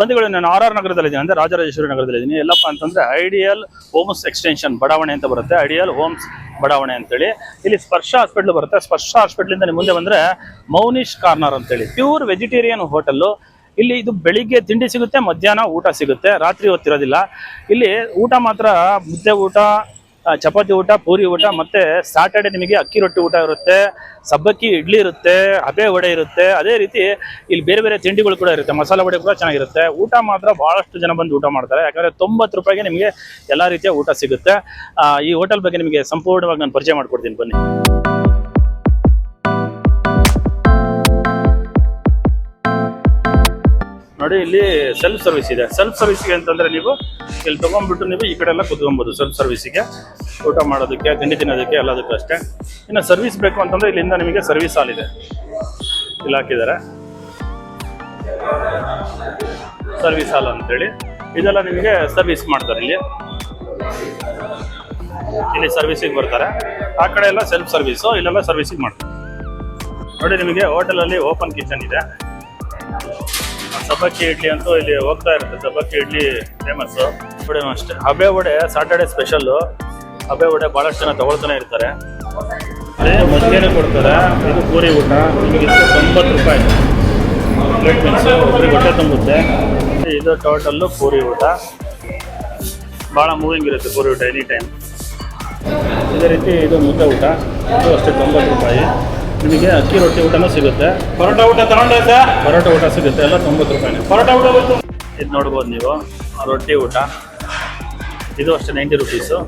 ಬಂಧುಗಳು ನಾನು R R ನಗರದಲ್ಲಿದ್ದೀನಿ ಅಂದರೆ ರಾಜರಾಜೇಶ್ವರಿ ನಗರದಲ್ಲಿದ್ದೀನಿ ಎಲ್ಲಪ್ಪ ಅಂತಂದ್ರೆ ಐಡಿಯಲ್ ಹೋಮ್ಸ್ ಎಕ್ಸ್ಟೆನ್ಷನ್ ಬಡಾವಣೆ ಅಂತ ಬರುತ್ತೆ, ಐಡಿಯಲ್ ಹೋಮ್ಸ್ ಬಡಾವಣೆ ಅಂತೇಳಿ. ಇಲ್ಲಿ ಸ್ಪರ್ಶ ಹಾಸ್ಪಿಟ್ಲ್ ಬರುತ್ತೆ. ಸ್ಪರ್ಶ ಹಾಸ್ಪಿಟ್ಲಿಂದ ನಿಮ್ಮ ಮುಂದೆ ಬಂದರೆ ಮೌನಿಶ್ ಕಾರ್ನರ್ ಅಂತೇಳಿ. ಪ್ಯೂರ್ ವೆಜಿಟೇರಿಯನ್ ಹೋಟೆಲ್ಲು ಇಲ್ಲಿ ಇದು ಬೆಳಿಗ್ಗೆ ತಿಂಡಿ ಸಿಗುತ್ತೆ, ಮಧ್ಯಾಹ್ನ ಊಟ ಸಿಗುತ್ತೆ, ರಾತ್ರಿ ಹೊತ್ತಿರೋದಿಲ್ಲ. ಇಲ್ಲಿ ಊಟ ಮಾತ್ರ ಮುದ್ದೆ ಊಟ ಚಪಾತಿ ಊಟ, ಪೂರಿ ಊಟ, ಮತ್ತೆ ಸಾಟರ್ಡೆ ನಿಮಗೆ ಅಕ್ಕಿ ರೊಟ್ಟಿ ಊಟ ಇರುತ್ತೆ, ಸಬ್ಬಕ್ಕಿ ಇಡ್ಲಿ ಇರುತ್ತೆ, ಹಬೆ ವಡೆ ಇರುತ್ತೆ. ಅದೇ ರೀತಿ ಇಲ್ಲಿ ಬೇರೆ ಬೇರೆ ತಿಂಡಿಗಳು ಕೂಡ ಇರುತ್ತೆ. ಮಸಾಲೆ ವಡೆ ಕೂಡ ಚೆನ್ನಾಗಿರುತ್ತೆ. ಊಟ ಮಾತ್ರ ಬಹಳಷ್ಟು ಜನ ಬಂದು ಊಟ ಮಾಡ್ತಾರೆ. ಯಾಕಂದ್ರೆ ತೊಂಬತ್ತು ರೂಪಾಯಿಗೆ ನಿಮಗೆ ಎಲ್ಲಾ ರೀತಿಯ ಊಟ ಸಿಗುತ್ತೆ. ಈ ಹೋಟೆಲ್ ಬಗ್ಗೆ ನಿಮಗೆ ಸಂಪೂರ್ಣವಾಗಿ ನಾನು ಪರಿಚಯ ಮಾಡ್ಕೊಡ್ತೀನಿ. ಬನ್ನಿ. ನೋಡಿ ಇಲ್ಲಿ ಸೆಲ್ಫ್ ಸರ್ವಿಸ್ ಇದೆ ಸೆಲ್ಫ್ ಸರ್ವಿಸ್ಗೆ ಅಂತಂದ್ರೆ ನೀವು ಇಲ್ಲಿ ತಗೊಂಡ್ಬಿಟ್ಟು ನೀವು ಈ ಕಡೆ ಎಲ್ಲ ಕುತ್ಕೊಬೋದು ಸೆಲ್ಫ್ ಸರ್ವಿಸಿಗೆ ಊಟ ಮಾಡೋದಕ್ಕೆ, ತಿಂಡಿ ತಿನ್ನೋದಕ್ಕೆ ಎಲ್ಲದಕ್ಕೂ ಅಷ್ಟೇ. ಇನ್ನು ಸರ್ವಿಸ್ ಬೇಕು ಅಂತಂದ್ರೆ ಇಲ್ಲಿಂದ ನಿಮಗೆ ಸರ್ವಿಸ್ ಹಾಲ್ ಇದೆ. ಇಲ್ಲಿ ಹಾಕಿದ್ದಾರೆ. ಸರ್ವಿಸ್ ಹಾಲ್ ಅಂತೇಳಿ. ಇದೆಲ್ಲ ನಿಮಗೆ ಸರ್ವಿಸ್ ಮಾಡ್ತಾರೆ ಇಲ್ಲಿ. ಇಲ್ಲಿ ಸರ್ವಿಸಿಗೆ ಬರ್ತಾರೆ. ಆ ಕಡೆ ಎಲ್ಲ ಸೆಲ್ಫ್ ಸರ್ವಿಸು ಇಲ್ಲೆಲ್ಲ ಸರ್ವಿಸಿಗೆ ಮಾಡ್ತಾರೆ. ನೋಡಿ ನಿಮಗೆ ಹೋಟೆಲಲ್ಲಿ ಓಪನ್ ಕಿಚನ್ ಇದೆ. ಸಬ್ಬಕ್ಕಿ ಇಡ್ಲಿ ಅಂತೂ ಇಲ್ಲಿ ಹೋಗ್ತಾ ಇರುತ್ತೆ. ಸಬ್ಬಕ್ಕಿ ಇಡ್ಲಿ ಫೇಮಸ್ ವಡೆ ಅಷ್ಟೇ. ಹಬೆ ವಡೆ ಸಾಟರ್ಡೆ ಸ್ಪೆಷಲ್ಲು ಹಬೆ ವಡೆ ಭಾಳಷ್ಟು ಜನ ತಗೊಳ್ತಾನೆ ಇರ್ತಾರೆ. ಅದೇ ಮಜ್ಜಿಗೆನೇ ಕೊಡ್ತಾರೆ. ಇದು ಪೂರಿ ಊಟ. ನಿಮಗೆ ತೊಂಬತ್ತು ರೂಪಾಯಿ. ಪ್ಲೇಟ್ ಮೀನ್ಸು ಒಬ್ಬರಿಗೆ ಹೊಟ್ಟೆ ತುಂಬುತ್ತೆ. ಇದು ಟೋಟಲ್ಲು ಪೂರಿ ಊಟ. ಭಾಳ ಮೂವಿಂಗ್ ಇರುತ್ತೆ ಪೂರಿ ಊಟ ಎನಿ ಟೈಮ್ ಇದೇ ರೀತಿ ಇದು ಮುದ್ದೆ ಊಟ. ಇದು ಅಷ್ಟೇ ತೊಂಬತ್ತು ರೂಪಾಯಿ. ನಿಮಗೆ ಅಕ್ಕಿ ರೊಟ್ಟಿ ಊಟನೂ ಸಿಗುತ್ತೆ. ಪರೋಟ ಊಟ ತಗೊಂಡೆ ಸರ್? ಪರೋಟ ಊಟ ಸಿಗುತ್ತೆ ಎಲ್ಲ ತೊಂಬತ್ತು ರೂಪಾಯಿ ಪರೋಟ ಊಟ ಬಂತು ಇದು ನೋಡ್ಬೋದು ನೀವು ರೊಟ್ಟಿ ಊಟ. ಇದು ಅಷ್ಟೇ ನೈಂಟಿ ರುಪೀಸು.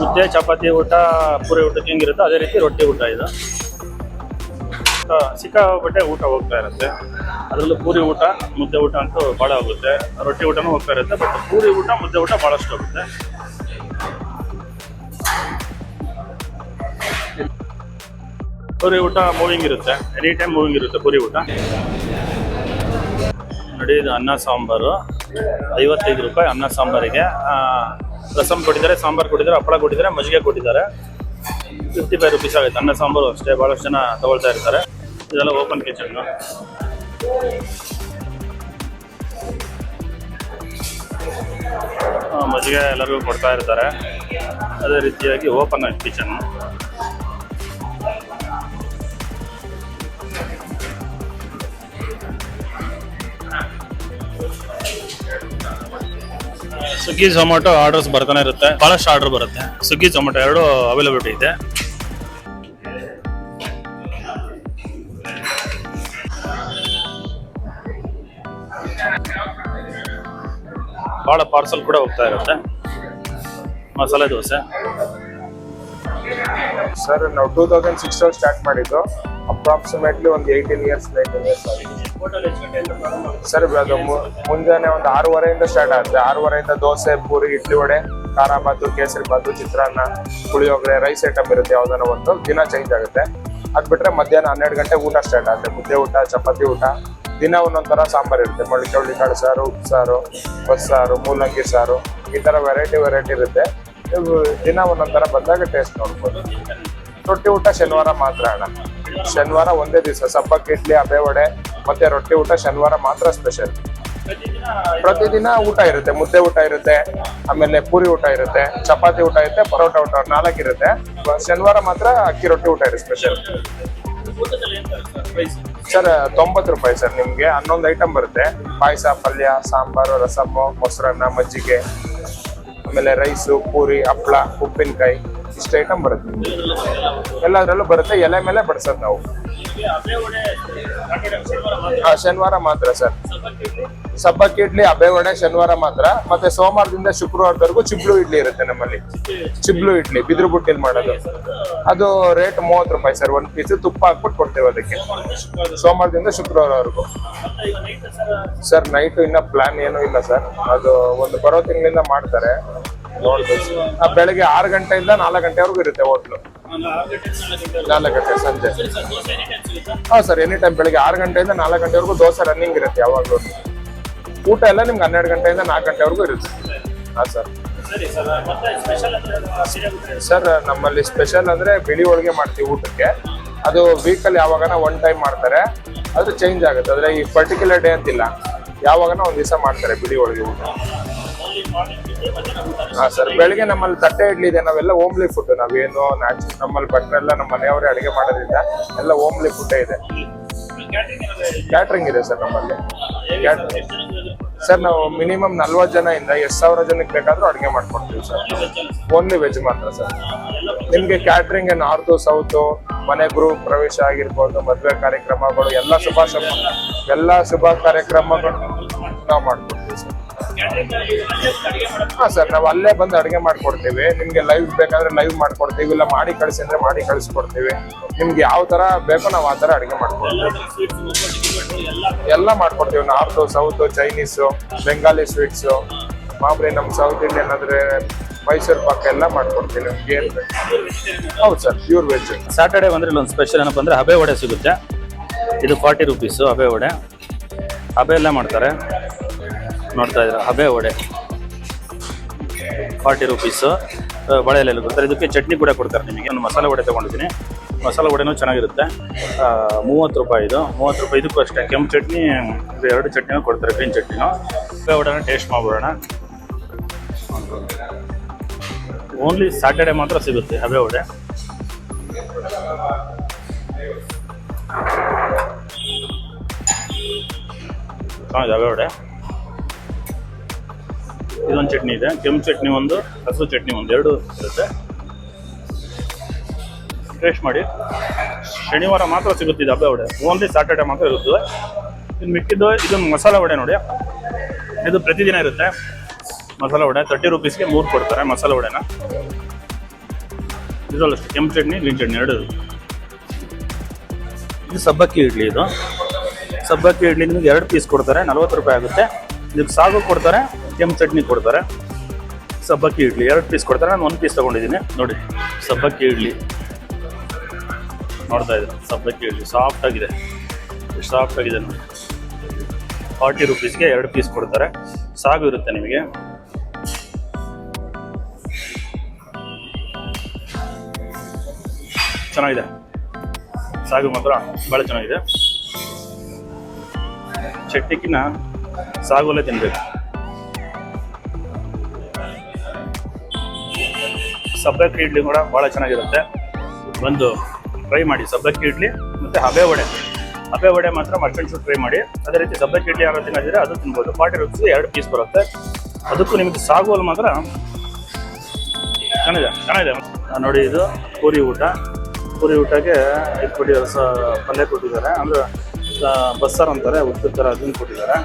ಮುದ್ದೆ ಚಪಾತಿ ಊಟ ಪೂರಿ ಊಟಕ್ಕೆ ಹೆಂಗಿರುತ್ತೋ ಅದೇ ರೀತಿ ರೊಟ್ಟಿ ಊಟ ಇದು. ಸಿಕ್ಕಾಪಟ್ಟೆ ಊಟ ಹೋಗ್ತಾ ಇರುತ್ತೆ. ಅದರಲ್ಲೂ ಪೂರಿ ಊಟ ಮುದ್ದೆ ಊಟ ಅಂತೂ ಭಾಳ ಹೋಗುತ್ತೆ. ರೊಟ್ಟಿ ಊಟನೂ ಹೋಗ್ತಾ ಇರುತ್ತೆ ಬಟ್ ಪೂರಿ ಊಟ ಮುದ್ದೆ ಊಟ ಭಾಳಷ್ಟು ಹೋಗುತ್ತೆ. ಪೂರಿ ಊಟ ಮೂವಿಂಗ್ ಇರುತ್ತೆ. ಎನಿ ಟೈಮ್ ಮೂವಿಂಗ್ ಇರುತ್ತೆ ಪೂರಿ ಊಟ. ನೋಡಿ, ಇದು ಅನ್ನ ಸಾಂಬಾರು. ಐವತ್ತೈದು ರೂಪಾಯಿ ಅನ್ನ ಸಾಂಬಾರಿಗೆ. ರಸಂ ಕೊಟ್ಟಿದ್ದಾರೆ ಸಾಂಬಾರು ಕೊಟ್ಟಿದ್ದಾರೆ ಹಪ್ಪಳ ಕೊಟ್ಟಿದ್ದಾರೆ ಮಜ್ಜಿಗೆ ಕೊಟ್ಟಿದ್ದಾರೆ ಫಿಫ್ಟಿ ಫೈವ್ ರುಪೀಸ್ ಆಗುತ್ತೆ. ಅನ್ನ ಸಾಂಬಾರು ಅಷ್ಟೇ ಭಾಳಷ್ಟು ಜನ ತಗೊಳ್ತಾ ಇರ್ತಾರೆ. ಇದೆಲ್ಲ ಓಪನ್ ಕಿಚನ್ನು ಮಜ್ಜಿಗೆ ಎಲ್ಲರಿಗೂ ಕೊಡ್ತಾ ಇರ್ತಾರೆ. ಅದೇ ರೀತಿಯಾಗಿ open kitchen Swiggy Zomato orders ಬರ್ತಾನೆ ಇರುತ್ತೆ. ಬಹಳಷ್ಟು ಆರ್ಡರ್ ಬರುತ್ತೆ. ಸ್ವಿಗ್ಗಿ ಝೊಮ್ಯಾಟೊ ಎರಡು ಅವೈಲಬಿಲಿಟಿ ಇದೆ. ಬಹಳ ಪಾರ್ಸಲ್ ಕೂಡ ಹೋಗ್ತಾ ಇರುತ್ತೆ. ಮಸಾಲೆ ದೋಸೆ. ಸರ್ ನಾವು ಟೂ ತೌಸಂಡ್ ಸಿಕ್ಸ್ ಸ್ಟಾರ್ಟ್ ಮಾಡಿದ್ದು. ಅಪ್ರಾಕ್ಸಿಮೇಟ್ಲಿ ಒಂದು ಏಯ್ಟೀನ್ ಇಯರ್ಸ್ ನೈನ್ಟೀನ್ ಇಯರ್ಸ್ ಆಗಿದೆ. ಸರ್ ಅದು ಮುಂಜಾನೆ ಒಂದು ಆರೂವರೆಯಿಂದ ಸ್ಟಾರ್ಟ್ ಆಗುತ್ತೆ. ಆರೂವರೆಯಿಂದ ದೋಸೆ, ಪೂರಿ, ಇಡ್ಲಿ ವಡೆ, ಖಾರ ಬಾತು, ಕೇಸರಿ ಬಾತು, ಚಿತ್ರಾನ್ನ, ಪುಳಿಯೋಗರೆ ರೈಸ್ ಐಟಮ್ ಇರುತ್ತೆ ಯಾವ್ದಾನ ಒಂದು. ದಿನ ಚೇಂಜ್ ಆಗುತ್ತೆ. ಅದ್ ಬಿಟ್ರೆ ಮಧ್ಯಾಹ್ನ ಹನ್ನೆರಡು ಗಂಟೆ ಊಟ ಸ್ಟಾರ್ಟ್ ಆಗುತ್ತೆ. ಮುದ್ದೆ ಊಟ, ಚಪಾತಿ ಊಟ. ದಿನ ಒಂದೊಂಥರ ಸಾಂಬಾರು ಇರುತ್ತೆ. ಮೊಳಕೆ ಕಾಳು ಸಾರು, ಉಪ್ಪು ಸಾರು ಬಸ್ಸಾರು ಮೂಲಂಗಿ ಸಾರು, ಈ ತರ ವೆರೈಟಿ ವೆರೈಟಿ ಇರುತ್ತೆ. ದಿನ ಒಂದೊಂದರ ತರ ಬಂದಾಗ ಟೇಸ್ಟ್ ನೋಡ್ಬೋದು. ರೊಟ್ಟಿ ಊಟ ಶನಿವಾರ ಮಾತ್ರ ಅಣ್ಣ. ಶನಿವಾರ ಒಂದೇ ದಿವಸ. ಸಬ್ಬಕ್ಕಿ, ಇಡ್ಲಿ ಅಬೆ ವಡೆ ಮತ್ತೆ ರೊಟ್ಟಿ ಊಟ ಶನಿವಾರ ಮಾತ್ರ ಸ್ಪೆಷಲ್ ಪ್ರತಿದಿನ ಊಟ ಇರುತ್ತೆ ಮುದ್ದೆ ಊಟ ಇರುತ್ತೆ ಆಮೇಲೆ ಪೂರಿ ಊಟ ಇರುತ್ತೆ ಚಪಾತಿ ಊಟ ಇರುತ್ತೆ ಪರೋಟ ಊಟ ನಾಲ್ಕು ಇರುತ್ತೆ. ಶನಿವಾರ ಮಾತ್ರ ಅಕ್ಕಿ ರೊಟ್ಟಿ ಊಟ ಇರುತ್ತೆ ಸ್ಪೆಷಲ್ ಸರ್ ತೊಂಬತ್ತು ರೂಪಾಯಿ ಸರ್ ನಿಮ್ಗೆ ಹನ್ನೊಂದು ಐಟಮ್ ಬರುತ್ತೆ. ಪಾಯಸ ಪಲ್ಯ ಸಾಂಬಾರು ರಸಮ್ಮು ಮೊಸರನ್ನ ಮಜ್ಜಿಗೆ ಆಮೇಲೆ ರೈಸು ಪೂರಿ ಹಪ್ಳ ಉಪ್ಪಿನಕಾಯಿ ಇಷ್ಟು ಐಟಮ್ ಬರುತ್ತೆ. ಎಲ್ಲದರಲ್ಲೂ ಬರುತ್ತೆ ಎಲೆ ಮೇಲೆ ಬಡಿಸೋದು ನಾವು. ಶನಿವಾರ ಮಾತ್ರ ಸರ್. ಸಬ್ಬಕ್ಕಿ ಇಡ್ಲಿ ಅಬೆ ವಡೆ ಶನಿವಾರ ಮಾತ್ರ. ಮತ್ತೆ ಸೋಮವಾರದಿಂದ ಶುಕ್ರವಾರದವರೆಗೂ ಚಿಬ್ಳು ಇಡ್ಲಿ ಇರುತ್ತೆ ನಮ್ಮಲ್ಲಿ. ಚಿಬ್ಳು ಇಡ್ಲಿ ಬಿದ್ರು ಬುಟ್ಟಿಲ್ ಮಾಡೋದು. ಅದು ರೇಟ್ ಮೂವತ್ತು ರೂಪಾಯಿ ಸರ್. ಒಂದ್ ಪೀಸ್ ತುಪ್ಪ ಹಾಕ್ಬಿಟ್ಟು ಕೊಡ್ತೇವೆ ಅದಕ್ಕೆ. ಸೋಮವಾರದಿಂದ ಶುಕ್ರವಾರವರೆಗೂ. ಸರ್ ನೈಟ್ ಇನ್ನ ಪ್ಲಾನ್ ಏನೂ ಇಲ್ಲ ಸರ್. ಅದು ಒಂದು ಬರೋ ತಿಂಗಳಿಂದ ಮಾಡ್ತಾರೆ. ನೋಡ್ಬೇಕು. ಆ, ಬೆಳಗ್ಗೆ ಆರು ಗಂಟೆಯಿಂದ ನಾಲ್ಕು ಗಂಟೆವರೆಗೂ ಇರುತ್ತೆ ಹೋಟ್ಲು. ನಾಲ್ಕು ಗಂಟೆ ಸಂಜೆ. ಹಾಂ ಸರ್ ಎನಿ ಟೈಮ್ ಬೆಳಿಗ್ಗೆ ಆರು ಗಂಟೆಯಿಂದ ನಾಲ್ಕು ಗಂಟೆವರೆಗೂ ದೋಸೆ ರನ್ನಿಂಗ್ ಇರುತ್ತೆ ಯಾವಾಗಲೂ. ಊಟ ಎಲ್ಲ ನಿಮ್ಗೆ ಹನ್ನೆರಡು ಗಂಟೆಯಿಂದ ನಾಲ್ಕು ಗಂಟೆವರೆಗೂ ಇರುತ್ತೆ. ಹಾಂ ಸರ್. ಸರ್ ನಮ್ಮಲ್ಲಿ ಸ್ಪೆಷಲ್ ಅಂದರೆ ಬಿಳಿ ಹೋಳಿಗೆ ಮಾಡ್ತೀವಿ ಊಟಕ್ಕೆ. ಅದು ವೀಕಲ್ಲಿ ಯಾವಾಗನ ಒನ್ ಟೈಮ್ ಮಾಡ್ತಾರೆ. ಅದು ಚೇಂಜ್ ಆಗುತ್ತೆ. ಆದರೆ ಈ ಪರ್ಟಿಕ್ಯುಲರ್ ಡೇ ಅಂತಿಲ್ಲ. ಯಾವಾಗನ ಒಂದು ದಿವಸ ಮಾಡ್ತಾರೆ ಬಿಳಿ ಹೋಳಿಗೆ ಊಟ. ಸರ್, ಬೆಳಿಗ್ಗೆ ನಮ್ಮಲ್ಲಿ ತಟ್ಟೆ ಇಡ್ಲಿ ಇದೆ. ನಾವೆಲ್ಲ ಓಮ್ಲಿ ಫುಡ್ ನಾವೇನು ನ್ಯಾಚುರಲ್ ನಮ್ಮಲ್ಲಿ ಭಟ್ರೆಲ್ಲ ನಮ್ಮ ಮನೆಯವರೇ ಅಡಿಗೆ ಮಾಡೋದ್ರಿಂದ ಎಲ್ಲ ಓಮ್ಲಿ ಫುಡ್ ಇದೆ. ಕ್ಯಾಟ್ರಿಂಗ್ ಇದೆ ಸರ್ ನಮ್ಮಲ್ಲಿ. ಸರ್, ನಾವು ಮಿನಿಮಮ್ ನಲ್ವತ್ತು ಜನ ಇಂದ ಎಷ್ಟು ಸಾವಿರ ಜನಕ್ಕೆ ಬೇಕಾದ್ರೂ ಅಡುಗೆ ಮಾಡ್ಕೊಡ್ತೀವಿ ಸರ್. ಓನ್ಲಿ ವೆಜ್ ಮಾತ್ರ ಸರ್. ನಿಮಗೆ ಕ್ಯಾಟ್ರಿಂಗ್ ನಾರ್ತು ಸೌತು ಮನೆ ಗೃಹ ಪ್ರವೇಶ ಆಗಿರ್ಬೋದು, ಮದುವೆ ಕಾರ್ಯಕ್ರಮಗಳು, ಎಲ್ಲ ಶುಭ ಎಲ್ಲ ಶುಭ ಕಾರ್ಯಕ್ರಮಗಳು ನಾವು ಮಾಡ್ಕೊಡ್ತೀವಿ. ಸರ್ ಹಾ ಸರ್, ನಾವು ಅಲ್ಲೇ ಬಂದು ಅಡಿಗೆ ಮಾಡ್ಕೊಡ್ತೀವಿ. ನಿಮ್ಗೆ ಲೈವ್ ಬೇಕಾದ್ರೆ ಲೈವ್ ಮಾಡ್ಕೊಡ್ತೀವಿ, ಇಲ್ಲ ಮಾಡಿ ಕಳಿಸಿ ಅಂದ್ರೆ ಮಾಡಿ ಕಳಿಸ್ಕೊಡ್ತೀವಿ. ನಿಮ್ಗೆ ಯಾವ ತರ ಬೇಕೋ ನಾವು ಆ ತರ ಅಡಿಗೆ ಮಾಡ್ಕೊಡ್ತೀವಿ. ಎಲ್ಲ ಮಾಡ್ಕೊಡ್ತೀವಿ. North south Chinese, Bengali sweets ಮಾಮೂಲಿ ನಮ್ಮ ಸೌತ್ ಇಂಡಿಯನ್ ಅಂದ್ರೆ ಮೈಸೂರು ಪಾಕ ಎಲ್ಲ ಮಾಡ್ಕೊಡ್ತೀವಿ ನಿಮ್ಗೆ. ಹೌದು ಸರ್ ಪ್ಯೂರ್ ವೆಜ್ ಸ್ಯಾಟರ್ಡೆ ಬಂದ್ರೆ ಇಲ್ಲೊಂದು ಸ್ಪೆಷಲ್ ಏನಪ್ಪ ಅಂದ್ರೆ ಹಬೆ ವಡೆ ಸಿಗುತ್ತೆ. ಇದು ಫಾರ್ಟಿ ರುಪೀಸು ಹಬೆ ವಡೆ. ಹಬೆ ಎಲ್ಲ ಮಾಡ್ತಾರೆ. ನೋಡ್ತಾ ಇದ್ರೆ ಹಬೆ ವಡೆ. ಫಾರ್ಟಿ ರುಪೀಸು ಬಳೆಯಲ್ಲಿ ಕೊಡ್ತಾರೆ ಇದಕ್ಕೆ ಚಟ್ನಿ ಕೂಡ ಕೊಡ್ತಾರೆ ನಿಮಗೆ. ಒಂದು ಮಸಾಲೆ ವಡೆ ತೊಗೊಂಡಿದ್ದೀನಿ. ಮಸಾಲೆ ವಡೆನೂ ಚೆನ್ನಾಗಿರುತ್ತೆ. ಮೂವತ್ತು ರೂಪಾಯಿ ಇದು. ಮೂವತ್ತು ರೂಪಾಯಿ ಇದಕ್ಕೂ ಅಷ್ಟೇ. ಕೆಂಪು ಚಟ್ನಿ, ಇದು ಎರಡು ಚಟ್ನಿನೂ ಕೊಡ್ತಾರೆ ಗ್ರೀನ್ ಚಟ್ನಿನೂ. ಹಬೆ ವಡೆನ ಟೇಸ್ಟ್ ಮಾಡ್ಬಿಡೋಣ. ಓನ್ಲಿ ಸ್ಯಾಟರ್ಡೆ ಮಾತ್ರ ಸಿಗುತ್ತೆ ಹಬೆ ವಡೆ. ಹಬೆ ವಡೆ. ಇದೊಂದು ಚಟ್ನಿ ಇದೆ. ಕೆಂಪು ಚಟ್ನಿ ಒಂದು ಹಸಿರು ಚಟ್ನಿ ಒಂದು, ಎರಡು ಇರುತ್ತೆ. ಟೇಸ್ಟ್ ಮಾಡಿ. ಶನಿವಾರ ಮಾತ್ರ ಸಿಗುತ್ತೆ ಹಬ್ಬ ವಡೆ. ಓನ್ಲಿ ಸ್ಯಾಟರ್ಡೆ ಮಾತ್ರ ಇರುತ್ತದೆ ಇದು ಮಿಕ್ಕಿದ್ದು ಇದು ಮಸಾಲೆ ವಡೆ ನೋಡಿ. ಇದು ಪ್ರತಿದಿನ ಇರುತ್ತೆ. ಮಸಾಲೆ ವಡೆ. ತರ್ಟಿ ರುಪೀಸ್ಗೆ ಮೂರು ಕೊಡ್ತಾರೆ ಮಸಾಲೆ ವಡೆನ. ಇದರಲ್ಲೂ ಕೆಂಪು ಚಟ್ನಿ ಗ್ರೀನ್ ಚಟ್ನಿ ಎರಡು ಇದು ಸಬ್ಬಕ್ಕಿ ಇಡ್ಲಿ ಇದು. ಸಬ್ಬಕ್ಕಿ ಇಡ್ಲಿ ನಿಮ್ಗೆ ಎರಡು ಪೀಸ್ ಕೊಡ್ತಾರೆ. ನಲ್ವತ್ತು ರೂಪಾಯಿ ಆಗುತ್ತೆ. ಇದಕ್ಕೆ ಸಾಗು ಕೊಡ್ತಾರೆ, ಕೆಂಪು ಚಟ್ನಿ ಕೊಡ್ತಾರೆ. ಸಬ್ಬಕ್ಕಿ ಇಡ್ಲಿ, ಎರಡು ಪೀಸ್ ಕೊಡ್ತಾರೆ. ನಾನು ಒಂದು ಪೀಸ್ ತೊಗೊಂಡಿದ್ದೀನಿ. ನೋಡಿ, ಸಬ್ಬಕ್ಕಿ ಇಡ್ಲಿ. ನೋಡ್ತಾ ಇದ್ದೀನಿ ಸಬ್ಬಕ್ಕಿ ಇಡ್ಲಿ ಸಾಫ್ಟ್ ಆಗಿದೆ. ಎಷ್ಟು ಸಾಫ್ಟ್ ಆಗಿದೆ ನೋಡಿ. ಫಾರ್ಟಿ ರುಪೀಸ್ಗೆ ಎರಡು ಪೀಸ್ ಕೊಡ್ತಾರೆ. ಸಾಗು ಇರುತ್ತೆ ನಿಮಗೆ. ಚೆನ್ನಾಗಿದೆ. ಸಾಗು ಮಾತ್ರ. ಭಾಳ ಚೆನ್ನಾಗಿದೆ. ಚಟ್ನಿಕಿನ ಸಾಗುವಲ್ಲೇ ತಿನ್ಬೇಕು. ಸಬ್ಬಕ್ಕಿ ಇಡ್ಲಿ ಕೂಡ ಭಾಳ ಚೆನ್ನಾಗಿರುತ್ತೆ. ಒಂದು ಟ್ರೈ ಮಾಡಿ. ಸಬ್ಬಕ್ಕಿ ಇಡ್ಲಿ ಮತ್ತು ಹಬೆ ವಡೆ. ಹಬೆ ವಡೆ ಮಾತ್ರ ಮರ್ಚೆಂಟ್ ಶೂಟ್ ಟ್ರೈ ಮಾಡಿ. ಅದೇ ರೀತಿ ಸಬ್ಬಕ್ಕಿ ಇಡ್ಲಿ ಯಾರು ತಿನ್ನೋದಿದ್ರೆ ಅದು ತಿನ್ಬೋದು. ಫಾರ್ಟಿ ರುಪೀಸ್ ಎರಡು ಪೀಸ್ ಬರುತ್ತೆ. ಅದಕ್ಕೂ ನಿಮಗೆ ಸಾಗುವಲ್ಲಿ ಮಾತ್ರ ಚೆನ್ನಾಗಿದೆ ಚೆನ್ನಾಗಿದೆ. ನೋಡಿ ಇದು ಪೂರಿ ಊಟ. ಪೂರಿ ಊಟಕ್ಕೆ ಐದು ಕೋಟಿ ಪಲ್ಯ ಕೊಟ್ಟಿದ್ದಾರೆ. ಅಂದರೆ ಬಸ್ಸಾರು ಅಂತಾರೆ ಉದ್ದ ಥರ ಅದನ್ನು ಕೊಟ್ಟಿದ್ದಾರೆ.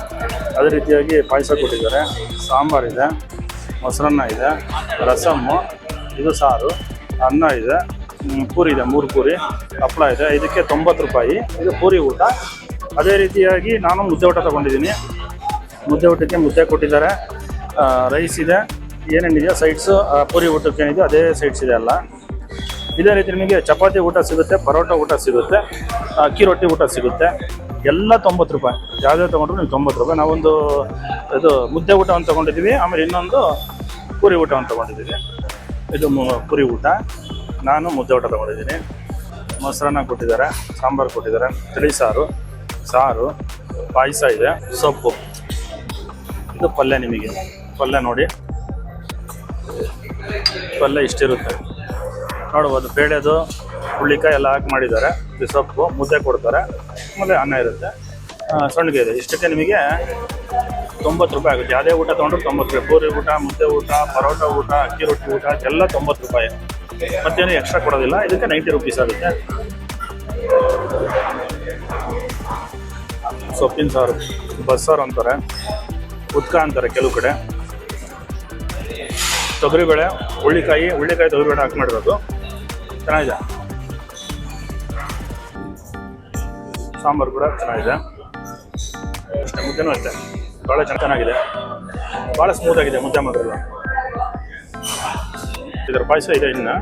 ಅದೇ ರೀತಿಯಾಗಿ ಪಾಯಸ ಕೊಟ್ಟಿದ್ದಾರೆ. ಸಾಂಬಾರಿದೆ ಮೊಸರನ್ನ ಇದೆ ರಸಮ್ಮು ಇದು ಸಾರು, ಅನ್ನ ಇದೆ ಪೂರಿ ಇದೆ, ಮೂರು ಪೂರಿ, ಹಪ್ಪಳ ಇದೆ. ಇದಕ್ಕೆ ತೊಂಬತ್ತು ರೂಪಾಯಿ. ಇದು ಪೂರಿ ಊಟ. ಅದೇ ರೀತಿಯಾಗಿ ನಾನು ಮುದ್ದೆ ಊಟ ತೊಗೊಂಡಿದ್ದೀನಿ. ಮುದ್ದೆ ಊಟಕ್ಕೆ ಮುದ್ದೆ ಕೊಟ್ಟಿದ್ದಾರೆ. ರೈಸ್ ಇದೆ. ಏನೇನಿದೆಯೋ ಸೈಡ್ಸು ಪೂರಿ ಊಟಕ್ಕೆ ಏನಿದೆ ಅದೇ ಸೈಡ್ಸ್ ಇದೆ ಅಲ್ಲ. ಇದೇ ರೀತಿ ನಿಮಗೆ ಚಪಾತಿ ಊಟ ಸಿಗುತ್ತೆ, ಪರೋಟ ಊಟ ಸಿಗುತ್ತೆ ಅಕ್ಕಿ ರೊಟ್ಟಿ ಊಟ ಸಿಗುತ್ತೆ. ಎಲ್ಲ ತೊಂಬತ್ತು ರೂಪಾಯಿ. ಯಾವುದೇ ತೊಗೊಂಡ್ರು ನೀವು ತೊಂಬತ್ತು ರೂಪಾಯಿ. ನಾವೊಂದು, ಇದು ಮುದ್ದೆ ಊಟವನ್ನು ತೊಗೊಂಡಿದ್ದೀವಿ, ಆಮೇಲೆ ಇನ್ನೊಂದು ಪೂರಿ ಊಟವನ್ನು ತೊಗೊಂಡಿದ್ದೀವಿ. ಇದು ಪೂರಿ ಊಟ. ನಾನು ಮುದ್ದೆ ಊಟ ತೊಗೊಂಡಿದ್ದೀನಿ. ಮೊಸರನ್ನ ಕೊಟ್ಟಿದ್ದಾರೆ, ಸಾಂಬಾರು ಕೊಟ್ಟಿದ್ದಾರೆ, ತಿಳಿ ಸಾರು ಸಾರು, ಪಾಯಸ ಇದೆ, ಸೊಪ್ಪು. ಇದು ಪಲ್ಯ ನಿಮಗೆ. ಪಲ್ಯ ನೋಡಿ. ಪಲ್ಯ ಇಷ್ಟಿರುತ್ತೆ. ನೋಡ್ಬೋದು ಬೇಳೆದು ಹುಳ್ಳಿಕಾಯಿ ಎಲ್ಲ ಹಾಕಿ ಮಾಡಿದ್ದಾರೆ. ಸೊಪ್ಪು, ಮುದ್ದೆ ಕೊಡ್ತಾರೆ. ಆಮೇಲೆ ಅನ್ನ ಇರುತ್ತೆ. ಸಣ್ಣಗೆ ಇದೆ. ಇಷ್ಟಕ್ಕೆ ನಿಮಗೆ ತೊಂಬತ್ತು ರೂಪಾಯಿ ಆಗುತ್ತೆ. ಯಾವುದೇ ಊಟ ತೊಗೊಂಡ್ರು ತೊಂಬತ್ತು ರೂಪಾಯಿ. ಪೂರಿ ಊಟ, ಮುದ್ದೆ ಊಟ, ಪರೋಟ ಊಟ, ಅಕ್ಕಿ ರೊಟ್ಟಿ ಊಟ ಎಲ್ಲ ತೊಂಬತ್ತು ರೂಪಾಯಿ. ಮತ್ತೇನು ಎಕ್ಸ್ಟ್ರಾ ಕೊಡೋದಿಲ್ಲ. ಇದಕ್ಕೆ ನೈಂಟಿ ರುಪೀಸ್ ಆಗುತ್ತೆ. ಸೊಪ್ಪಿನ ಸಾರು. ಬಸ್ಸಾರು ಅಂತಾರೆ. ಉದ್ಕ ಅಂತಾರೆ ಕೆಲವು ಕಡೆ. ತೊಗರಿಬೇಳೆ ಹುಳ್ಳಿಕಾಯಿ ಹುಳ್ಳಿಕಾಯಿ ತೊಗರಿಬೇಳೆ ಹಾಕಿ ಮಾಡಿರೋದು. ಚೆನ್ನಾಗಿದೆ. ಸಾಂಬಾರು ಕೂಡ ಚೆನ್ನಾಗಿದೆ. ಅಷ್ಟೇ ಮುದ್ದೆನೂ ಅಷ್ಟೇ. ಭಾಳ ಚೆನ್ನಾಗಿದೆ. ಭಾಳ ಸ್ಮೂತ್ ಆಗಿದೆ ಮುದ್ದೆ ಮಾತ್ರ ಇದರ ಪಾಯಸ ಇದೆ ಇನ್ನು.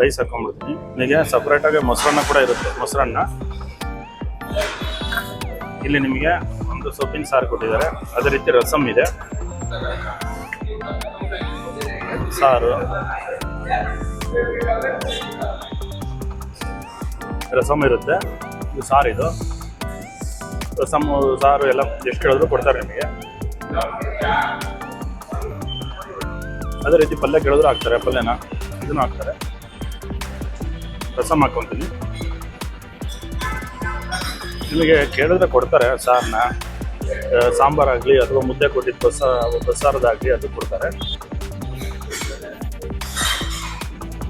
ರೈಸ್ ಹಾಕೊಂಡ್ಬಿಡ್ತೀನಿ. ನಿಮಗೆ ಸಪ್ರೇಟಾಗಿ ಮೊಸರನ್ನ ಕೂಡ ಇರುತ್ತೆ. ಮೊಸರನ್ನ. ಇಲ್ಲಿ ನಿಮಗೆ ಒಂದು ಸೊಪ್ಪಿನ ಸಾರು ಕೊಟ್ಟಿದ್ದಾರೆ. ಅದೇ ರೀತಿ ರಸಮ್ ಇದೆ. ಸಾರು. ರಸಮ್ ಇರುತ್ತೆ. ಇದು ಸಾರು ಇದು. ರಸಮ್ ಸಾರು ಎಲ್ಲ ಎಷ್ಟು ಹೇಳಿದ್ರು ಕೊಡ್ತಾರೆ ನಿಮಗೆ. ಅದೇ ರೀತಿ ಪಲ್ಯ ಕೇಳಿದ್ರು ಹಾಕ್ತಾರೆ, ಪಲ್ಯನ. ಇದನ್ನು ಹಾಕ್ತಾರೆ. ರಸಮ್ ಹಾಕ್ಕೊಂತೀನಿ ನಿಮಗೆ ಕೇಳಿದ್ರೆ ಕೊಡ್ತಾರೆ ಸಾರನ್ನ ಸಾಂಬಾರಾಗಲಿ ಅಥವಾ ಮುದ್ದೆ ಕೊಟ್ಟಿದ್ದು ಬಸ್ಸ ಬಸ್ಸಾರದಾಗಲಿ ಅದು ಕೊಡ್ತಾರೆ.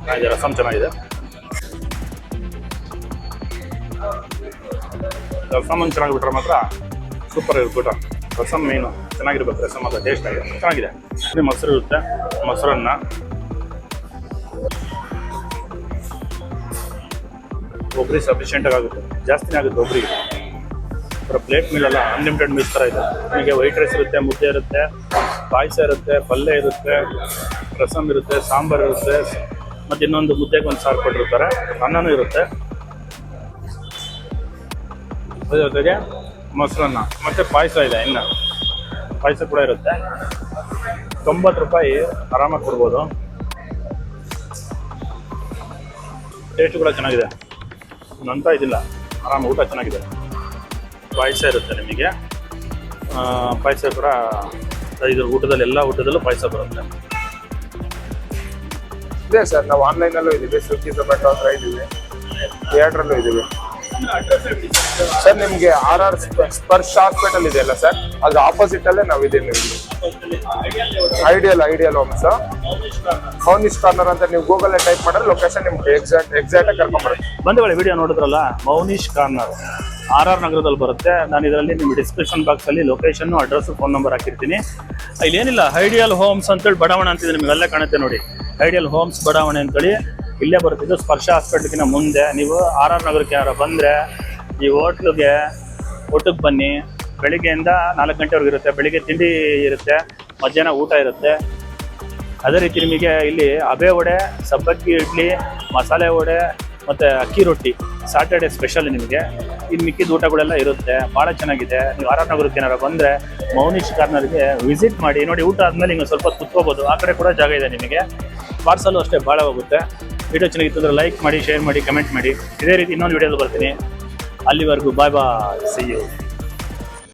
ಚೆನ್ನಾಗಿದೆ ರಸಮ್ ಚೆನ್ನಾಗಿದೆ. ರಸಮ್ ಚೆನ್ನಾಗಿ ಬಿಟ್ರೆ ಮಾತ್ರ ಸೂಪರ್ ಊಟ ರಸಮ್ ಮೇನು ಚೆನ್ನಾಗಿರ್ಬೇಕು ರಸಮ್ ಅಂತ ಟೇಸ್ಟ್ ಆಗಿದೆ ಚೆನ್ನಾಗಿದೆ. ಇಲ್ಲಿ ಮೊಸರು ಇರುತ್ತೆ, ಮೊಸರನ್ನ. ಒಬ್ಬರಿ ಸಫಿಷಿಯೆಂಟಾಗಿ ಆಗುತ್ತೆ, ಜಾಸ್ತಿನೇ ಆಗುತ್ತೆ ಒಬ್ರಿಗೆ. ಪ್ಲೇಟ್ ಮೀಲೆಲ್ಲ ಅನ್ಲಿಮಿಟೆಡ್ ಮೀಲ್ಸ್ ಥರ ಇದೆ. ನಿಮಗೆ ವೈಟ್ ರೈಸ್ ಇರುತ್ತೆ, ಮುದ್ದೆ ಇರುತ್ತೆ, ಪಾಯಸ ಇರುತ್ತೆ, ಪಲ್ಯ ಇರುತ್ತೆ ರಸಮ್ ಇರುತ್ತೆ, ಸಾಂಬಾರು ಇರುತ್ತೆ ಮತ್ತು ಇನ್ನೊಂದು ಮುದ್ದೆಗೆ ಒಂದು ಸಾರು ಕೊಟ್ಟಿರ್ತಾರೆ. ಅನ್ನನೂ ಇರುತ್ತೆ. ಜೊತೆಗೆ ಮೊಸರನ್ನ. ಮತ್ತು ಪಾಯಸ ಇದೆ ಇನ್ನು. ಪಾಯಸ ಕೂಡ ಇರುತ್ತೆ. ತೊಂಬತ್ತು ರೂಪಾಯಿ ಆರಾಮಾಗಿ ಕೊಡ್ಬೋದು. ಟೇಸ್ಟ್ ಕೂಡ ಚೆನ್ನಾಗಿದೆ. ಅಂತ ಇದಿಲ್ಲ. ಆರಾಮ ಊಟ ಚೆನ್ನಾಗಿದೆ. ಪಾಯಸ ಇರುತ್ತೆ ನಿಮಗೆ. ಪಾಯಸ ಕೂಡ ಇದು ಊಟದಲ್ಲಿ, ಎಲ್ಲ ಊಟದಲ್ಲೂ ಪಾಯಸ ಬರುತ್ತೆ. ಇದೆ ಸರ್, ನಾವು ಆನ್ಲೈನಲ್ಲೂ ಇದ್ದೀವಿ ಸ್ವಿಗ್ಗಿ ಝೊಮ್ಯಾಟೊ ಹತ್ರ ಇದ್ದೀವಿ ಥಿಯೇಟ್ರಲ್ಲೂ ಇದ್ದೀವಿ. ಸರ್, ನಿಮಗೆ ಆರ್ ಆರ್ ಸ್ಪರ್ಶ ಹಾಸ್ಪಿಟಲ್ ಇದೆಯಲ್ಲ ಸರ್ ಅದ್ರ ಆಪೋಸಿಟ್ ಅಲ್ಲೇ ನಾವು. ಇದೀವಿ ideal ideal homes Mounish corner ಅಂತ ನೀವು ಗೂಗಲ್ ಟೈಪ್ ಮಾಡಿದ್ರೆ ಲೊಕೇಶನ್ ನಿಮ್ಗೆ ಎಕ್ಸಾಕ್ಟ್ ಎಕ್ಸಾಕ್ಟ್ ಆಗಿ ಕರ್ಕೊಂಡ್ಬರುತ್ತೆ. ಬಂಧುಗಳ ವಿಡಿಯೋ ನೋಡಿದ್ರಲ್ಲ? ಮೌನೀಶ್ ಕಾರ್ನರ್ ಆರ್ ಆರ್ ನಗರದಲ್ಲಿ ಬರುತ್ತೆ. ನಾನು ಇದರಲ್ಲಿ ನಿಮ್ಮ ಡಿಸ್ಕ್ರಿಪ್ಷನ್ ಬಾಕ್ಸಲ್ಲಿ ಲೊಕೇಶನ್ ಅಡ್ರೆಸ್ ಫೋನ್ ನಂಬರ್ ಹಾಕಿರ್ತೀನಿ. ಇಲ್ಲೇನಿಲ್ಲ ಐಡಿಯಲ್ ಹೋಮ್ಸ್ ಅಂತೇಳಿ ಬಡಾವಣೆ ಅಂತಿದೆ ನಿಮಗೆಲ್ಲ ಕಾಣುತ್ತೆ ನೋಡಿ. ಐಡಿಯಲ್ ಹೋಮ್ಸ್ ಬಡಾವಣೆ ಅಂತೇಳಿ ಇಲ್ಲೇ ಬರ್ತಿದ್ದು ಸ್ಪರ್ಶ ಹಾಸ್ಪಿಟ್ಲ್ಗಿನ ಮುಂದೆ. ನೀವು ಆರ್ ಆರ್ ನಗರಕ್ಕೆ ಯಾರು ಬಂದರೆ ಈ ಹೋಟ್ಲಿಗೆ ಊಟಕ್ಕೆ ಬನ್ನಿ. ಬೆಳಿಗ್ಗೆಯಿಂದ ನಾಲ್ಕು ಗಂಟೆವರೆಗೂ ಇರುತ್ತೆ. ಬೆಳಿಗ್ಗೆ ತಿಂಡಿ ಇರುತ್ತೆ, ಮಧ್ಯಾಹ್ನ ಊಟ ಇರುತ್ತೆ. ಅದೇ ರೀತಿ ನಿಮಗೆ ಇಲ್ಲಿ ಅಬೆ ವಡೆ, ಸಬ್ಬಕ್ಕಿ ಇಡ್ಲಿ, ಮಸಾಲೆ ವಡೆ ಮತ್ತು ಅಕ್ಕಿ ರೊಟ್ಟಿ ಸಾಟರ್ಡೆ ಸ್ಪೆಷಲ್ ನಿಮಗೆ. ಇಲ್ಲಿ ಮಿಕ್ಕಿದ ಊಟಗಳೆಲ್ಲ ಇರುತ್ತೆ. ಭಾಳ ಚೆನ್ನಾಗಿದೆ. ನೀವು ಆರ್ ನಗರಕ್ಕೆ ಏನಾರು ಬಂದರೆ ಮೌನೀಶ್ ಕಾರ್ನರ್ಗೆ ವಿಸಿಟ್ ಮಾಡಿ. ನೋಡಿ, ಊಟ ಆದಮೇಲೆ ನೀವು ಸ್ವಲ್ಪ ಕುತ್ಕೋಬೋದು. ಆ ಕಡೆ ಕೂಡ ಜಾಗ ಇದೆ ನಿಮಗೆ. ಪಾರ್ಸಲು ಅಷ್ಟೇ ಭಾಳ ಹೋಗುತ್ತೆ. ವಿಡಿಯೋ ಚೆನ್ನಾಗಿತ್ತು ಅಂದರೆ ಲೈಕ್ ಮಾಡಿ ಶೇರ್ ಮಾಡಿ ಕಮೆಂಟ್ ಮಾಡಿ. ಇದೇ ರೀತಿ ಇನ್ನೊಂದು ವಿಡಿಯೋದಲ್ಲಿ ಬರ್ತೀನಿ. ಅಲ್ಲಿವರೆಗೂ ಬಾಯ್ ಬಾಯ್ ಸಿ ಯು